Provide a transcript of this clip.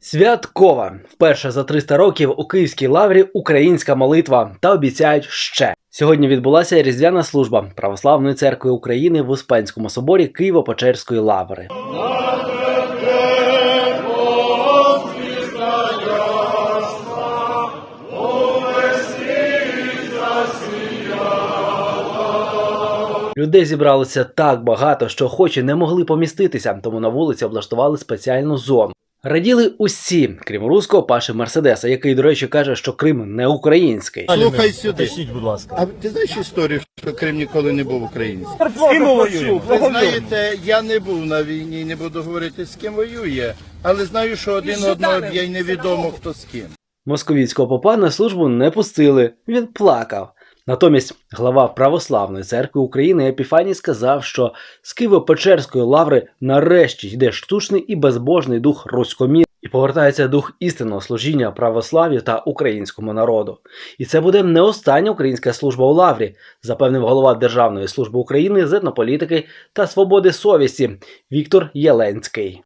Святкова вперше за 300 років у Київській лаврі українська молитва та обіцяють ще. Сьогодні відбулася різдвяна служба Православної церкви України в Успенському соборі Києво-Печерської лаври. Людей зібралося так багато, що охочі не могли поміститися, тому на вулиці облаштували спеціальну зону. Раділи усі, крім руського Паші Мерседеса, який, до речі, каже, що Крим не український. Слухай сюди. Уточніть, будь ласка. А ти знаєш історію, що Крим ніколи не був український? З ким ми воюємо? Ви знаєте, я не був на війні, не буду говорити з ким воює, але знаю, що один одного б'є й невідомо хто з ким. Московіцького попа на службу не пустили. Він плакав. Натомість глава Православної церкви України Епіфаній сказав, що з Києво-Печерської лаври нарешті йде штучний і безбожний дух руськомір, і повертається дух істинного служіння православ'ю та українському народу. І це буде не остання українська служба у лаврі, запевнив голова Державної служби України з етнополітики та свободи совісті Віктор Єленський.